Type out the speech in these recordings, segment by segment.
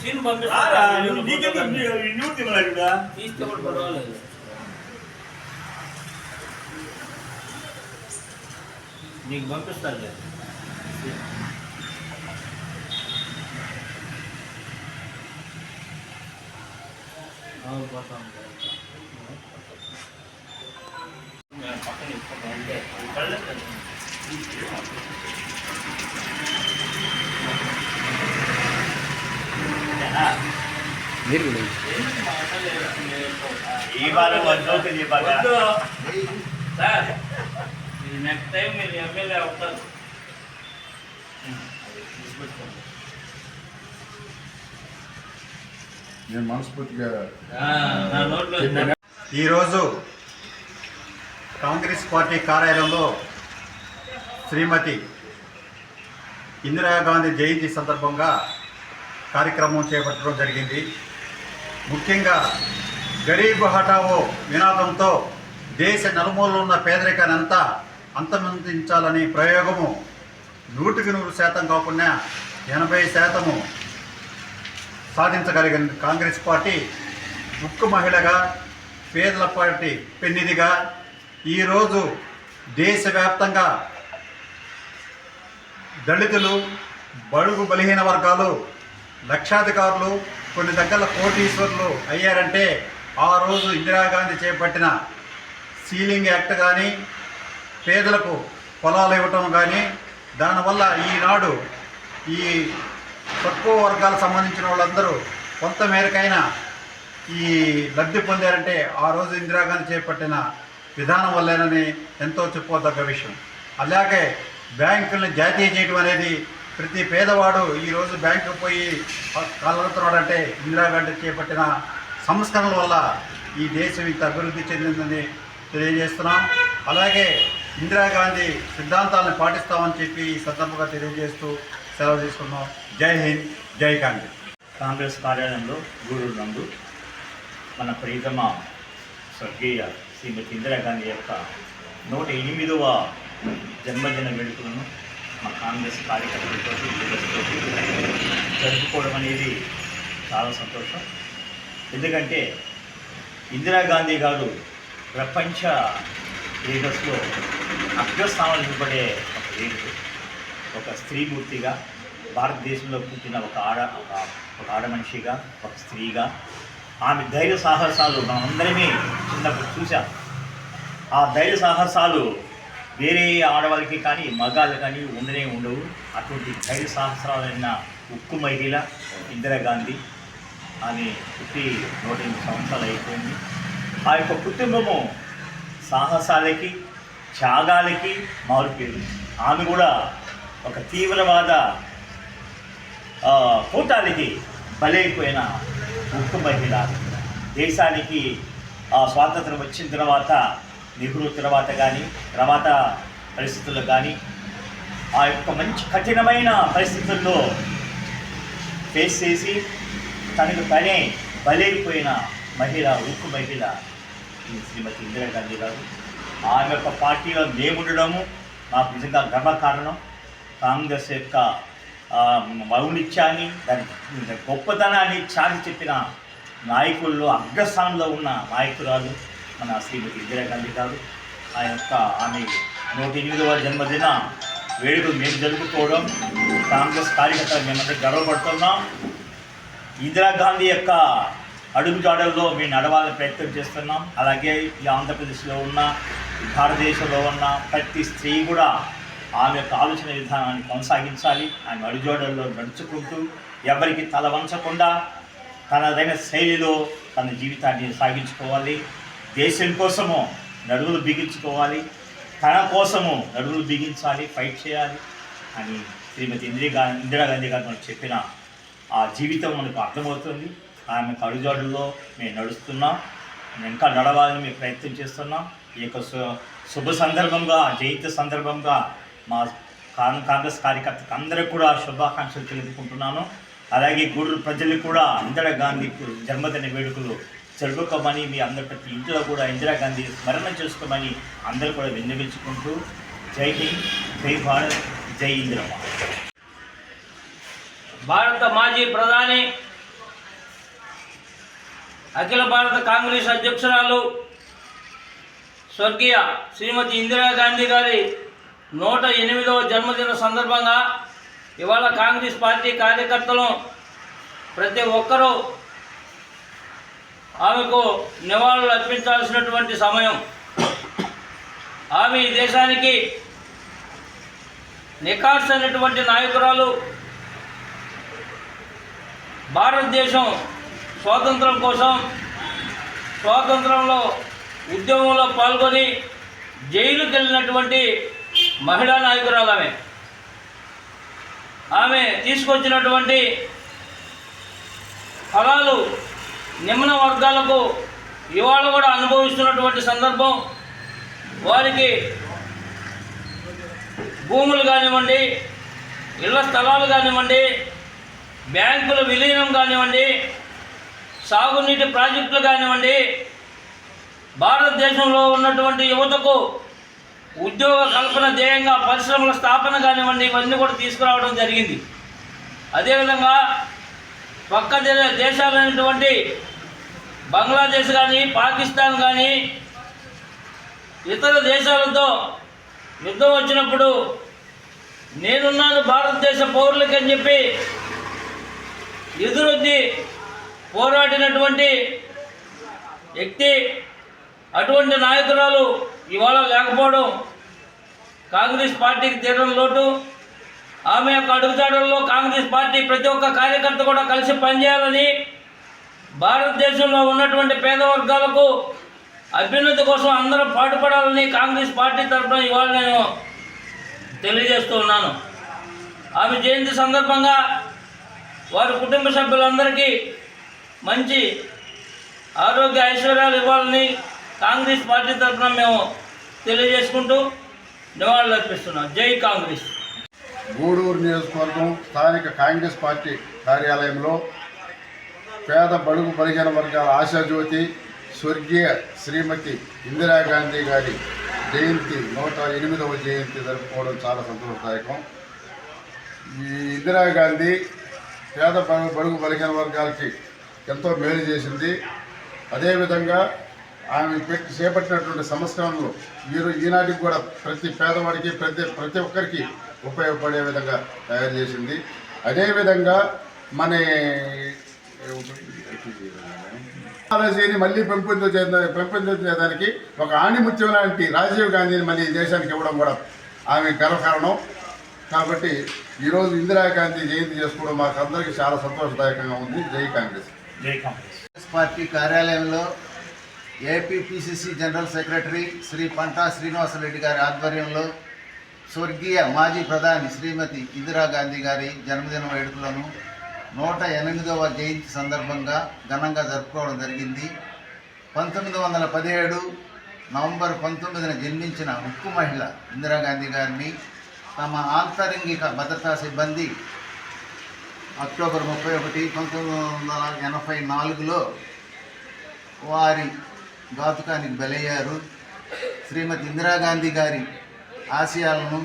Scene రారా, పంపిస్తా నువ్వు నీకెందుకు నీ- నీ ఊరు తిమ్మలాడు ఇక్కడ? తీస్తే కూడా పర్వాలేదు నీకు పంపిస్తానులే అవును, పోతాం, పోతాం. నేను పక్కన ఇస్తాను, అంటే సార్ ఇది నెక్స్ట్ టైం మీరు ఎమ్మెల్యే అవుతారు. నేను మనస్ఫూర్తిగా ఆ, నా నోట్లో ఈరోజు కాంగ్రెస్ పార్టీ కార్యాలయంలో శ్రీమతి ఇందిరాగాంధీ జయంతి సందర్భంగా కార్యక్రమం చేపట్టడం జరిగింది. ముఖ్యంగా గరీబ్ హఠావో నినాదంతో దేశ నలుమూలలో ఉన్న పేదరికాన్ని అంతా అంతమొందించాలనే ప్రయోగము నూటికి నూరు శాతం కాకుండా ఎనభై శాతము సాధించగలిగింది కాంగ్రెస్ పార్టీ ముక్కు మహిళగా పేదల పార్టీ పెన్నిదిగా ఈరోజు దేశవ్యాప్తంగా దళితులు బడుగు బలహీన వర్గాలు లక్షాధికారులు కొన్ని దగ్గర కోటీశ్వరులు అయ్యారంటే ఆ రోజు ఇందిరాగాంధీ చేపట్టిన సీలింగ్ యాక్ట్ కానీ పేదలకు పొలాలు ఇవ్వటం కానీ దానివల్ల ఈనాడు ఈ తక్కువ వర్గాలకు సంబంధించిన వాళ్ళందరూ కొంత మేరకైనా ఈ లబ్ధి పొందారంటే ఆ రోజు ఇందిరాగాంధీ చేపట్టిన విధానం వల్లేనని ఎంతో చెప్పుకోదగ్గ విషయం. అలాగే బ్యాంకుల్ని జాతీయ చేయడం అనేది ప్రతి పేదవాడు ఈరోజు బ్యాంకు పోయి కాలవుతున్నాడంటే ఇందిరాగాంధీ చేపట్టిన సంస్కరణల వల్ల ఈ దేశం ఇంత అభివృద్ధి చెందిందని తెలియజేస్తున్నాం. అలాగే ఇందిరాగాంధీ సిద్ధాంతాలను పాటిస్తామని చెప్పి ఈ సందర్భంగా తెలియజేస్తూ సెలవు తీసుకున్నాం జై హింద్ జై కాంగ్రెస్ కాంగ్రెస్ కార్యాలయంలో గూడూరు నందు మన ప్రియతమ స్వర్గీయ శ్రీమతి ఇందిరాగాంధీ యొక్క నూట ఎనిమిదవ జన్మదిన వేడుకలను మా కాంగ్రెస్ కార్యకర్తలతో లీడర్స్తో జరుపుకోవడం అనేది చాలా సంతోషం. ఎందుకంటే ఇందిరాగాంధీ గారు ప్రపంచ లీడర్స్లో అగ్రస్థానం నిలబడే ఒక లీడరు ఒక స్త్రీమూర్తిగా భారతదేశంలో పుట్టిన ఒక ఆడ ఒక ఒక ఆడ మనిషిగా ఒక స్త్రీగా ఆమె ధైర్య సాహసాలు మనందరినీ చిన్నప్పుడు చూసాం ఆ ధైర్య సాహసాలు వేరే ఆడవాళ్ళకి కానీ మగాళ్ళు కానీ ఉండనే ఉండవు. అటువంటి ధైర్య సహస్రాలైన ఉక్కు మహిళ ఇందిరాగాంధీ ఆమె పుట్టి నూట ఎనిమిది సంవత్సరాలు అయిపోయింది. ఆ యొక్క కుటుంబము సాహసాలకి త్యాగాలకి మారుపేరు. ఆమె కూడా ఒక తీవ్రవాద ఆ, కూటాలకి బలైపోయిన ఉక్కు మహిళ. దేశానికి ఆ, స్వాతంత్రం వచ్చిన తర్వాత నెహ్రూ తర్వాత కానీ తర్వాత పరిస్థితుల్లో కానీ ఆ యొక్క మంచి కఠినమైన పరిస్థితుల్లో ఫేస్ చేసి తనకు తనే బలైపోయిన మహిళ ఉక్కు మహిళ ఈ శ్రీమతి ఇందిరాగాంధీ గారు. ఆమె యొక్క పార్టీలో మేముండడము నాకు నిజంగా గర్వకారణం కాంగ్రెస్ యొక్క మౌనిత్యాన్ని దాని గొప్పతనాన్ని చాటి చెప్పిన నాయకుల్లో అగ్రస్థానంలో ఉన్న నాయకురాలు మన శ్రీమతి ఇందిరాగాంధీ గారు ఆ యొక్క ఆమె నూట ఎనిమిదవ జన్మదిన వేడుకలు మేము జరుపుకోవడం కాంగ్రెస్ కార్యకర్తలు మేమందరం గర్వపడుతున్నాం. ఇందిరాగాంధీ యొక్క అడుగుజాడల్లో మేము నడవాలని ప్రయత్నం చేస్తున్నాం. అలాగే ఈ ఆంధ్రప్రదేశ్లో ఉన్న భారతదేశంలో ఉన్న ప్రతి స్త్రీ కూడా ఆమె యొక్క ఆలోచన విధానాన్ని కొనసాగించాలి. ఆమె అడుగుజాడల్లో నడుచుకుంటూ ఎవరికి తల వంచకుండా తనదైన శైలిలో తన జీవితాన్ని సాగించుకోవాలి. దేశం కోసము నడువులు బిగించుకోవాలి తన కోసము నడువులు బిగించాలి ఫైట్ చేయాలి అని శ్రీమతి ఇందిరా ఇందిరాగాంధీ గారు మనకు చెప్పిన ఆ జీవితం మనకు అర్థమవుతుంది. ఆమె కడుజాడుల్లో మేము నడుస్తున్నాం. మేము ఇంకా నడవాలని మేము ప్రయత్నం చేస్తున్నాం. ఈ యొక్క సు- శుభ సందర్భంగా జయంతి సందర్భంగా మా కాంగ్రెస్ కార్యకర్తకు అందరికీ కూడా శుభాకాంక్షలు తెలుపుకుంటున్నాను. అలాగే గూడూరు ప్రజలకు కూడా ఇందిరా గాంధీ జన్మదిన వేడుకలు జరుపుకోమని మీ అందరి ప్రతి ఇంట్లో కూడా ఇందిరాగాంధీ స్మరణ చేసుకోమని అందరూ కూడా విన్నవించుకుంటూ జై హింద్ జై భారత్ జై ఇందిరమ్మ భారత మాజీ ప్రధాని అఖిల భారత కాంగ్రెస్ అధ్యక్షురాలు స్వర్గీయ శ్రీమతి ఇందిరాగాంధీ గారి నూట ఎనిమిదవ జన్మదిన సందర్భంగా ఇవాళ కాంగ్రెస్ పార్టీ కార్యకర్తలు ప్రతి ఒక్కరూ ఆమెకు నివాళులు అర్పించాల్సినటువంటి సమయం. ఆమె ఈ దేశానికి నికార్స్ అనేటువంటి నాయకురాలు భారతదేశం స్వాతంత్రం కోసం స్వాతంత్రంలో ఉద్యమంలో పాల్గొని జైలుకి వెళ్ళినటువంటి మహిళా నాయకురాలు ఆమె. ఆమె తీసుకొచ్చినటువంటి ఫలాలు నిమ్న వర్గాలకు ఇవాళ కూడా అనుభవిస్తున్నటువంటి సందర్భం వారికి భూములు కానివ్వండి ఇళ్ళ స్థలాలు కానివ్వండి బ్యాంకుల విలీనం కానివ్వండి సాగునీటి ప్రాజెక్టులు కానివ్వండి భారతదేశంలో ఉన్నటువంటి యువతకు ఉద్యోగ కల్పన ధ్యేయంగా పరిశ్రమల స్థాపన కానివ్వండి ఇవన్నీ కూడా తీసుకురావడం జరిగింది. అదేవిధంగా పక్క దేశాలైనటువంటి బంగ్లాదేశ్ కానీ పాకిస్తాన్ కానీ ఇతర దేశాలతో యుద్ధం వచ్చినప్పుడు నేనున్నాను భారతదేశ పౌరులకి అని చెప్పి ఎదురొద్ది పోరాడినటువంటి వ్యక్తి అటువంటి నాయకురాలు ఇవాళ లేకపోవడం కాంగ్రెస్ పార్టీకి తీరడం లోటు. ఆమె యొక్క అడుగుజాడల్లో కాంగ్రెస్ పార్టీ ప్రతి ఒక్క కార్యకర్త కూడా కలిసి పనిచేయాలని భారతదేశంలో ఉన్నటువంటి పేద వర్గాలకు అభ్యున్నతి కోసం అందరం పాటుపడాలని కాంగ్రెస్ పార్టీ తరఫున ఇవాళ నేను తెలియజేస్తూ ఉన్నాను. ఆమె జయంతి సందర్భంగా వారి కుటుంబ సభ్యులందరికీ మంచి ఆరోగ్య ఐశ్వర్యాలు ఇవ్వాలని కాంగ్రెస్ పార్టీ తరఫున మేము తెలియజేసుకుంటూ నివాళులర్పిస్తున్నాం. జై కాంగ్రెస్. గూడూరు నియోజకవర్గం స్థానిక కాంగ్రెస్ పార్టీ కార్యాలయంలో పేద బడుగు బలహీన వర్గాల ఆశాజ్యోతి స్వర్గీయ శ్రీమతి ఇందిరాగాంధీ గారి జయంతి నూట ఎనిమిదవ జయంతి జరుపుకోవడం చాలా సంతోషదాయకం. ఈ ఇందిరాగాంధీ పేద బడుగు బలహీన వర్గాలకి ఎంతో మేలు చేసింది. అదేవిధంగా ఆమె పెట్టి చేపట్టినటువంటి సంస్కరణలు మీరు ఈనాటికి కూడా ప్రతి పేదవాడికి ప్రతి ప్రతి ఒక్కరికి ఉపయోగపడే విధంగా తయారు చేసింది. అదేవిధంగా మన టెక్నాలజీని మళ్ళీ పెంపొందించే పెంపొందించేదానికి ఒక ఆణిముత్యం లాంటి రాజీవ్ గాంధీని మళ్ళీ ఈ దేశానికి ఇవ్వడం కూడా ఆమె గర్వకారణం. కాబట్టి ఈరోజు ఇందిరాగాంధీ జయంతి చేసుకోవడం మాకు అందరికీ చాలా సంతోషదాయకంగా ఉంది. జై కాంగ్రెస్. జై కాంగ్రెస్ పార్టీ కార్యాలయంలో APPCC general secretary Shri Panta Srinivasa Reddy గారి ఆధ్వర్యంలో స్వర్గీయ మాజీ ప్రధాని శ్రీమతి ఇందిరాగాంధీ గారి జన్మదిన వేడుకలను నూట ఎనిమిదవ జయంతి సందర్భంగా ఘనంగా జరుపుకోవడం జరిగింది. పంతొమ్మిది వందల పదిహేడు నవంబర్ పంతొమ్మిదిన జన్మించిన ఉక్కు మహిళ ఇందిరాగాంధీ గారిని తమ ఆంతరంగిక భద్రతా సిబ్బంది అక్టోబర్ ముప్పై ఒకటి పంతొమ్మిది వందల ఎనభై నాలుగులో వారి ఘాతుకానికి బలయ్యారు. శ్రీమతి ఇందిరాగాంధీ గారి ఆశయాలను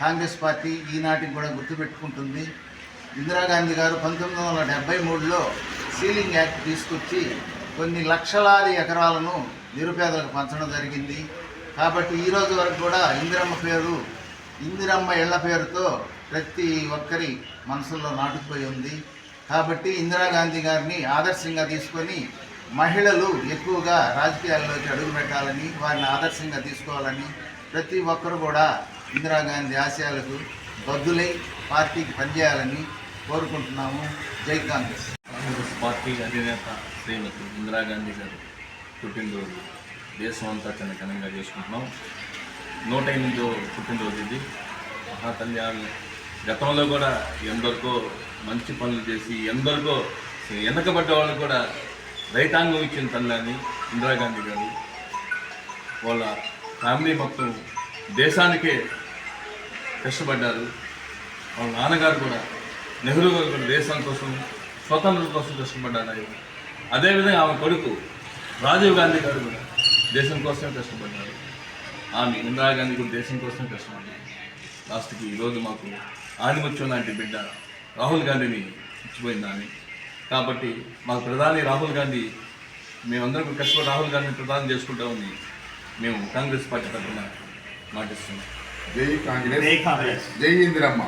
కాంగ్రెస్ పార్టీ ఈనాటికి కూడా గుర్తుపెట్టుకుంటుంది. ఇందిరాగాంధీ గారు పంతొమ్మిది వందల డెబ్బై మూడులో సీలింగ్ యాక్ట్ తీసుకొచ్చి కొన్ని లక్షలాది ఎకరాలను నిరుపేదలకు పంచడం జరిగింది. కాబట్టి ఈరోజు వరకు కూడా ఇందిరమ్మ పేరు ఇందిరమ్మ ఇళ్ళ పేరుతో ప్రతి ఒక్కరి మనసుల్లో నాటుకుపోయి ఉంది. కాబట్టి ఇందిరాగాంధీ గారిని ఆదర్శంగా తీసుకొని మహిళలు ఎక్కువగా రాజకీయాల్లోకి అడుగు పెట్టాలని వారిని ఆదర్శంగా తీసుకోవాలని ప్రతి ఒక్కరు కూడా ఇందిరాగాంధీ ఆశయాలకు బద్దులై పార్టీకి పనిచేయాలని కోరుకుంటున్నాము. జై కాంగ్రెస్. కాంగ్రెస్ పార్టీ అధినేత శ్రీమతి ఇందిరాగాంధీ గారు పుట్టినరోజు దేశం అంతా చిన్న ఘనంగా చేసుకుంటున్నాం. నూట ఎనిమిదో పుట్టినరోజు ఇది. మహాతల్లి ఆమె గతంలో కూడా ఎందరికో మంచి పనులు చేసి ఎందరికో వెనకబడ్డ వాళ్ళు కూడా రైతాంగం ఇచ్చిన తల్లని ఇందిరాగాంధీ గారు వాళ్ళ ఫ్యామిలీ మొత్తం దేశానికే కష్టపడ్డారు. వాళ్ళ నాన్నగారు కూడా నెహ్రూ గారు కూడా దేశం కోసం స్వతంత్రం కోసం కష్టపడ్డారు ఆయన. అదేవిధంగా ఆమె కొడుకు రాజీవ్ గాంధీ గారు కూడా దేశం కోసమే కష్టపడ్డారు. ఆమె ఇందిరాగాంధీ కూడా దేశం కోసమే కష్టపడ్డారు. లాస్ట్కి ఈరోజు మాకు ఆనిముత్యం లాంటి బిడ్డ రాహుల్ గాంధీని ఇచ్చిపోయిందని కాబట్టి మాకు ప్రధాని రాహుల్ గాంధీ మేమందరం కష్టపడి రాహుల్ గాంధీని ప్రధాని చేసుకుంటామని మేము కాంగ్రెస్ పార్టీ తరఫున మాటిస్తున్నాం. జై కాంగ్రెస్. జై కాంగ్రెస్. జై ఇందిరమ్మ.